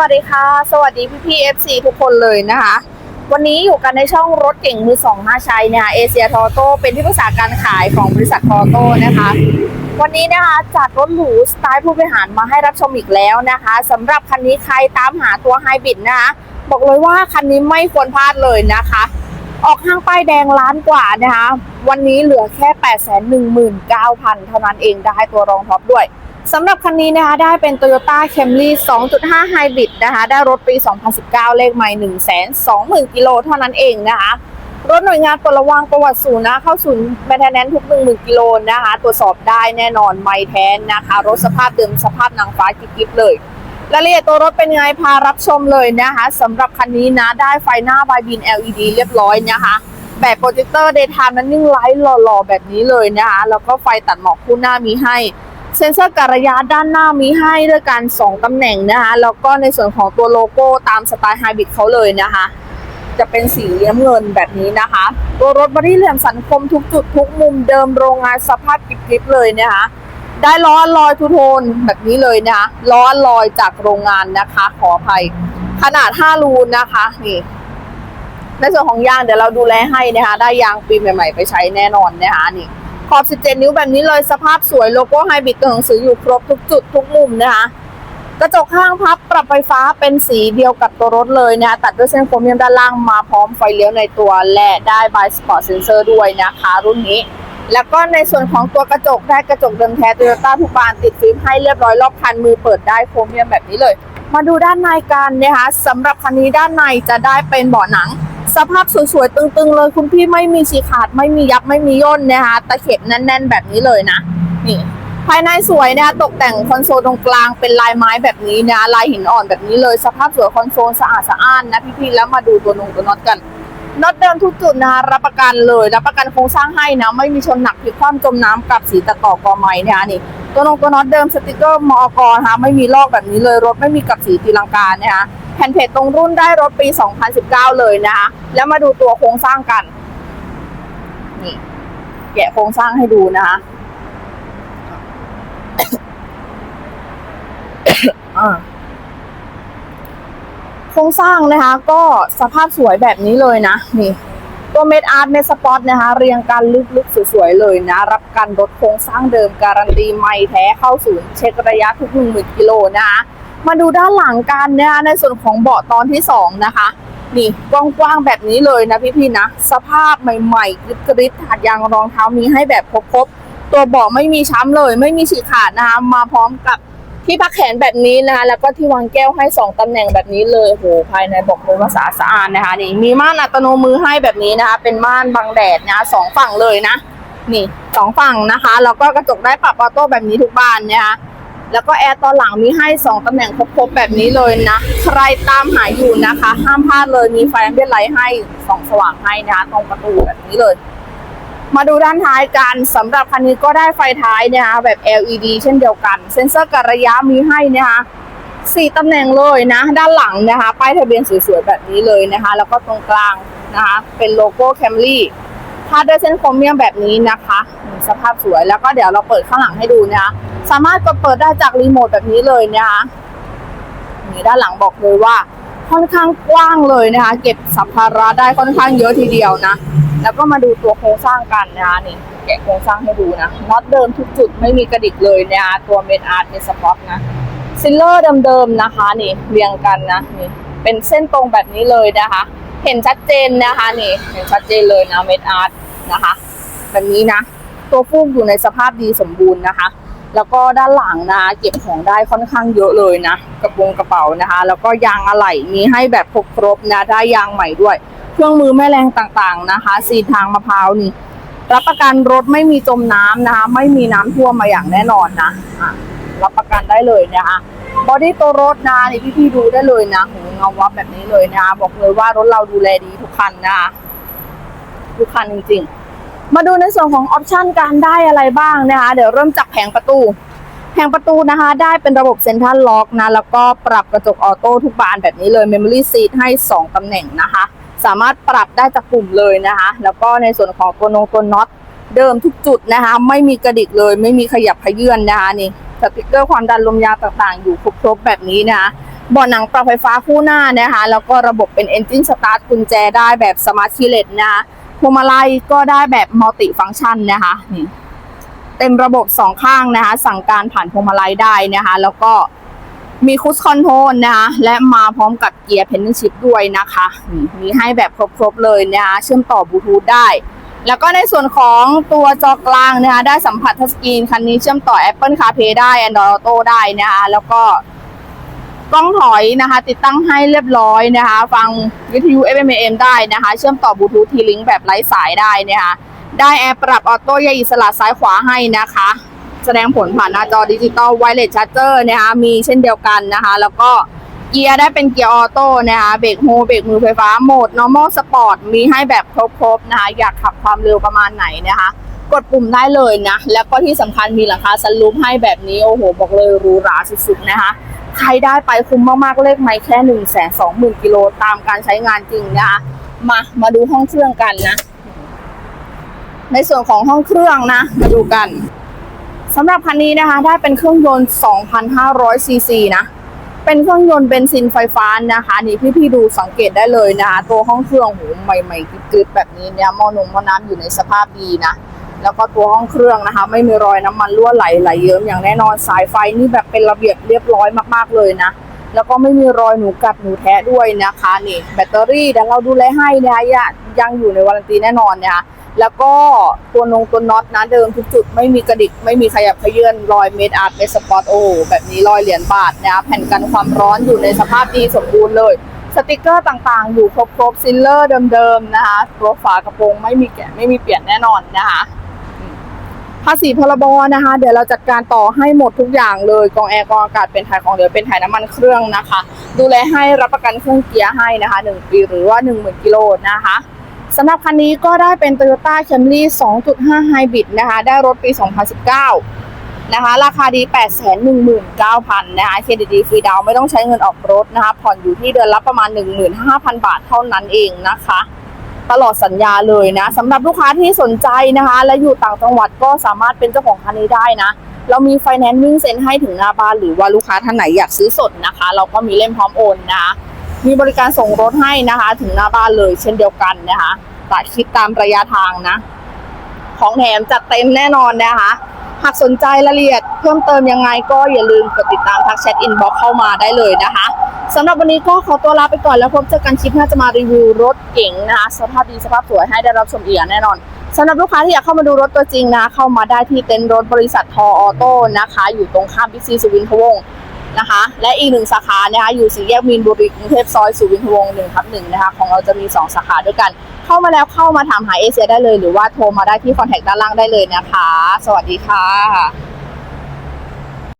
วัสดีค่ะ สวัสดีพี่พี่ๆ FC ทุกคนเลยนะคะ วันนี้อยู่กันในช่องรถเก่งมือสองห้าชัยเนี่ยเอเชียทอโต้เป็นที่ปรึกษาการขายของบริษัททอโต้นะคะ วันนี้นะคะจัดรถหรูสไตล์ผู้บริหารมาให้รับชมอีกแล้วนะคะสำหรับคันนี้ใครตามหาตัวไฮบริดนะคะบอกเลยว่าคันนี้ไม่ควรพลาดเลยนะคะ ออกห้างป้ายแดงล้านกว่านะคะ วันนี้เหลือแค่ 8 1 9 0 0 0 เท่านั้นเองได้ตัวรองท็อปด้วย สำหรับคันนี้นะคะได้เป็น Toyota Camry 2.5 Hybrid นะคะได้รถปี 2019 เลขใหม่120,000 กิโลเท่านั้นเองนะคะ รถหน่วยงานปลดระวางประวัติศูนย์นะเข้าศูนย์แมนเทนแนนทุก 10,000 กิโลนะคะตรวจสอบได้แน่นอนไม่แท้นะคะ รถสภาพเดิมสภาพนางฟ้ากิ๊บเลยรายละเอียดตัวรถเป็นไงพารับชมเลยนะคะสำหรับคันนี้นะได้ไฟหน้าบายบิน LED เรียบร้อยนะคะแบบโปรเจคเตอร์เดย์ไทม์นั้นนิ่งไลท์หล่อๆ แบบนี้เลยนะคะแล้วก็ไฟตัดหมอกคู่หน้ามีให้ เซ็นเซอร์การระยะด้านหน้ามีให้ด้วยกัน 2 ตำแหน่งนะคะแล้วก็ในส่วนของตัวโลโก้ตามสไตล์ไฮบริดเขาเลยนะคะ จะเป็นสีน้ำเงินแบบนี้นะคะ ตัวรถบอดี้เหลี่ยมสันคมทุกจุดทุกมุมเดิมโรงงานสภาพกริบๆเลยนะคะได้ล้อลอยทูโทนแบบนี้เลยนะคะล้อลอยจากโรงงานนะคะ ขออภัย ขนาด 5 รูนะคะนี่ในส่วนของยางเดี๋ยวเราดูแลให้นะคะ ได้ยางปีใหม่ ๆ ไปใช้แน่นอนนะคะนี่ ขอบ 17 นิ้วแบบนี้เลยสภาพสวยโลโก้ไฮบริดตัวหนังสืออยู่ครบทุกจุดทุกมุมนะคะ กระจกข้างพับปรับไฟฟ้าเป็นสีเดียวกับตัวรถเลยนะคะตัดด้วยเส้นโครเมียมด้านล่างมาพร้อมไฟเลี้ยวในตัวและได้บายสปอร์ตเซนเซอร์ด้วยนะคะ รุ่นนี้ แล้วก็ในส่วนของตัวกระจกได้กระจกเดิมแท้โตโยต้าทุกบานติดฟิล์มให้เรียบร้อยรอบคันมือเปิดได้โครเมียมแบบนี้เลย มาดูด้านในกันนะคะสำหรับคันนี้ด้านในจะได้เป็นเบาะหนัง สภาพสวยๆตึงๆเลยคุณพี่ไม่มีฉีกขาดไม่มียับไม่มีย่นนะคะตะเข็บแน่นๆ แบบนี้เลยนะนี่ภายในสวยนะคะตกแต่งคอนโซลตรงกลางเป็นลายไม้แบบนี้นะลายหินอ่อนแบบนี้เลย สภาพสวยคอนโซลสะอาดสะอ้านนะพี่ๆแล้วมาดูตัวนงตัวน็อตกันน็อตเดิมทุกจุดนะคะรับประกันเลย รับประกันโครงสร้างให้นะไม่มีชนหนักพลิกคว่ำจมน้ำกับสีตัดต่อกอไม้นะคะนี่ตัวนงตัวน็อตเดิมสติกเกอร์มอกนะคะไม่มีลอกแบบนี้เลยรถไม่มีกับสีตีลังกานะคะ แผ่นเพจตรงรุ่นได้รถปี 2019 เลยนะคะ แล้วมาดูตัวโครงสร้างกัน นี่ แกะโครงสร้างให้ดูนะคะโครงสร้างนะคะ ก็สภาพสวยแบบนี้เลยนะ นี่ ตัวเมดอาร์ตเมดสปอตนะคะ เรียงกันลึกๆ สวยๆ เลยนะ รับกันรถโครงสร้างเดิมการันตีไม่แท้เข้าศูนย์เช็คระยะทุกหนึ่งหมื่นกิโลนะคะ มาดูด้านหลังกันนะคะในส่วนของเบาะตอนที่สองนะคะ นี่กว้างๆแบบนี้เลยนะพี่ๆนะ สภาพใหม่ๆกริบๆถาดยางรองเท้ามีให้แบบครบๆตัวเบาะไม่มีช้ำเลย ไม่มีฉีกขาดนะคะมาพร้อมกับที่พักแขนแบบนี้นะคะแล้วก็ที่วางแก้วให้สองตำแหน่งแบบนี้เลยโหภายในบอกเลยว่าสะอาดสะอาดนะคะนี่มีม่านอัตโนมือให้แบบนี้นะคะ เป็นม่านบังแดดนะคะสองฝั่งเลยนะ นี่สองฝั่งนะคะแล้วก็กระจกได้ปรับออโต้แบบนี้ทุกบานนะคะ แล้วก็แอร์ตอนหลังมีให้สองตำแหน่งครบๆแบบนี้เลยนะ ใครตามหาอยู่นะคะ ห้ามพลาดเลยมีไฟแอมเบียนไลท์ให้สองสว่างให้นะคะตรงประตูแบบนี้เลย มาดูด้านท้ายกันสำหรับคันนี้ก็ได้ไฟท้ายนะคะแบบ LED เช่นเดียวกัน เซ็นเซอร์การระยะมีให้นะคะสี่ตำแหน่งเลยนะ ด้านหลังนะคะป้ายทะเบียนสวยๆแบบนี้เลยนะคะ แล้วก็ตรงกลางนะคะ เป็นโลโก้แคมรี่พาดด้วยเส้นโครเมียมแบบนี้นะคะ สภาพสวยแล้วก็เดี๋ยวเราเปิดข้างหลังให้ดูนะคะ สามารถกดเปิดได้จากรีโมทแบบนี้เลยนะคะนี่ด้านหลังบอกเลยว่า ค่อนข้างกว้างเลยนะคะ เก็บสัมภาระได้ค่อนข้างเยอะทีเดียวนะ แล้วก็มาดูตัวโครงสร้างกันนะคะนี่แกะโครงสร้างให้ดูนะน็อตเดิมทุกจุดไม่มีกระดิกเลยนะคะตัวเมนอาร์ตในสปอตนะซิลเลอร์เดิมๆนะคะ นี่เรียงกันนะนี่เป็นเส้นตรงแบบนี้เลยนะคะ เห็นชัดเจนนะคะนี่เห็นชัดเจนเลยนะเมนอาร์ตนะคะแบบนี้นะ ตัวฟูกอยู่ในสภาพดีสมบูรณ์นะคะ แล้วก็ด้านหลังนะเก็บของได้ค่อนข้างเยอะเลยนะกระโปรงกระเป๋านะคะ แล้วก็ยางอะไหล่มีให้แบบครบๆนะได้ยางใหม่ด้วย เครื่องมือแม่แรงต่างๆนะคะสีทางมะพร้าวนี่รับประกันรถไม่มีจมน้ำนะคะ ไม่มีน้ำท่วมมาอย่างแน่นอนนะรับประกันได้เลยนะคะบอดี้ตัวรถนะนี่พี่ๆดูได้เลยนะโหเงาวับแบบนี้เลยนะคะบอกเลยว่ารถเราดูแลดีทุกคันนะคะทุกคันจริงๆ มาดูในส่วนของออปชันการได้อะไรบ้างนะคะ เดี๋ยวเริ่มจากแผงประตู แผงประตูนะคะ ได้เป็นระบบเซ็นทรัลล็อกนะ แล้วก็ปรับกระจกออโต้ทุกบานแบบนี้เลย Memory Seat ให้ 2 ตำแหน่งนะคะ สามารถปรับได้จากปุ่มเลยนะคะ แล้วก็ในส่วนของตัวนงตัวน็อตเดิมทุกจุดนะคะ ไม่มีกระดิกเลย ไม่มีขยับขยื่นนะคะนี่สติกเกอร์ความดันลมยางต่างๆ อยู่ครบๆแบบนี้นะคะเบาะหนังปรับไฟฟ้าคู่หน้านะคะ แล้วก็ระบบเป็น Engine Start กุญแจได้แบบ Smart Keyless นะคะ พวงมาลัยก็ได้แบบมัลติฟัง c t ชันนะคะเต็มระบบสองข้างนะคะ สั่งการผ่านพวงมาลัยได้นะคะ แล้วก็มีคุชคอนโทรลนะคะและมาพร้อมกับเกียร์เพนนิชิพด้วยนะคะนี่มีให้แบบครบๆเลยนะคะเชื่อมต่อบลูทูธได้ แล้วก็ในส่วนของตัวจอกลางนะคะ ได้สัมผัสทัชสกรีนคันนี้เชื่อมต่อ Apple CarPlay ได้ Android Auto ได้นะคะ แล้วก็ กล้องถอยนะคะ ติดตั้งให้เรียบร้อยนะคะ ฟังวิทยุ FM AM ได้นะคะ เชื่อมต่อบลูทูธทีลิงแบบไร้สายได้นะคะได้แอร์ปรับออโต้แยกอิสระซ้ายขวาให้นะคะ แสดงผลผ่านหน้าจอดิจิตอลไวเลสชาร์เจอร์นะคะมีเช่นเดียวกันนะคะ แล้วก็เกียร์ได้เป็นเกียร์ออโต้นะคะเบรกโฮเบรกมือไฟฟ้าโหมด normal sport มีให้แบบครบๆนะคะอยากขับความเร็วประมาณไหนนะคะ กดปุ่มได้เลยนะ แล้วก็ที่สำคัญมีหลังคาซันรูฟให้แบบนี้โอ้โห บอกเลยหรูหราสุดๆนะคะ ใครได้ไปคุ้มมากๆเลขไม่แค่หนึ่งแสนสองหมื่นกิโลตามการใช้งานจริงนะคะมามาดูห้องเครื่องกันนะ ในส่วนของห้องเครื่องนะ มาดูกันสำหรับคันนี้นะคะ ได้เป็นเครื่องยนต์2,500ซีซีนะเป็นเครื่องยนต์เบนซินไฟฟ้านะคะ นี่พี่ๆดูสังเกตได้เลยนะคะตัวห้องเครื่องโหใหม่ๆกึดๆแบบนี้เนี่ยมอนงหม้อน้ำอยู่ในสภาพดีนะ แล้วก็ตัวห้องเครื่องนะคะ ไม่มีรอยน้ำมันรั่วไหลไหลเยิ้มอย่างแน่นอนสายไฟนี่แบบเป็นระเบียบเรียบร้อยมากๆเลยนะแล้วก็ไม่มีรอยหนูกัดหนูแทะด้วยนะคะนี่แบตเตอรี่เดี๋ยวเราดูแลให้นะคะยังยังอยู่ในวารันตีแน่นอนนะคะแล้วก็ตัวนงตัวน็อตนะเดิมทุกจุดไม่มีกระดิกไม่มีขยับเขยื่อนรอยเมดอาร์ตเมดสปอตโอแบบนี้รอยเหรียญบาทนะคะแผ่นกันความร้อนอยู่ในสภาพดีสมบูรณ์เลย สติกเกอร์ต่างๆ อยู่ครบๆซิลเลอร์เดิมๆนะคะตัวฝากระโปรงไม่มีแกะไม่มีเปลี่ยนแน่นอนนะคะ ภาษีพรบนะคะ เดี๋ยวเราจัดการต่อให้หมดทุกอย่างเลยกองแอร์กองอากาศเป็นถ่ายของเหลือเป็นถ่ายน้ำมันเครื่องนะคะ ดูแลให้รับประกันเครื่องเกียร์ให้นะคะ 1 ปีหรือว่า 10,000กิโลนะคะสำหรับคันนี้ก็ได้เป็น Toyota Camry 2.5 Hybrid นะคะ ได้รถปี 2019 นะคะ ราคาดี 819,000 นะคะเครดิตดีฟรีดาวไม่ต้องใช้เงินออกรถนะคะ ผ่อนอยู่ที่เดือนละประมาณ 15,000 บาทเท่านั้นเองนะคะ ตลอดสัญญาเลยนะสำหรับลูกค้าที่สนใจนะคะ และอยู่ต่างจังหวัดก็สามารถเป็นเจ้าของคันนี้ได้นะ เรามีไฟแนนซ์วิ่งเซ็นให้ถึงหน้าบ้านหรือว่าลูกค้าท่านไหนอยากซื้อสดนะคะ เราก็มีเล่มพร้อมโอนนะคะมีบริการส่งรถให้นะคะ ถึงหน้าบ้านเลยเช่นเดียวกันนะคะแต่คิดตามระยะทางนะ ของแถมจัดเต็มแน่นอนนะคะ หากสนใจรายละเอียดเพิ่มเติมยังไงก็อย่าลืมกดติดตามทักแชทอินบ็อกเข้ามาได้เลยนะคะสำหรับวันนี้ก็ขอตัวลาไปก่อนแล้วพบเจอกันคลิปหน้าจะมารีวิวรถเก๋งนะคะสภาพดีสภาพสวยให้ได้รับชมอีกอย่างแน่นอนสำหรับลูกค้าที่อยากเข้ามาดูรถตัวจริงนะ เข้ามาได้ที่เต็นท์รถบริษัททอออโต้นะคะ อยู่ตรงข้ามบิ๊กซีสุวินทวงศ์นะคะ และอีกหนึ่งสาขานะคะอยู่สี่แยกมีนบุรีกรุงเทพซอยสุวินทวงศ์หนึ่งทับหนึ่งนะคะ ของเราจะมีสองสาขาด้วยกัน เข้ามาแล้วเข้ามาถามหาเอเชียได้เลย หรือว่าโทรมาได้ที่คอนแทคด้านล่างได้เลยนะคะ สวัสดีค่ะ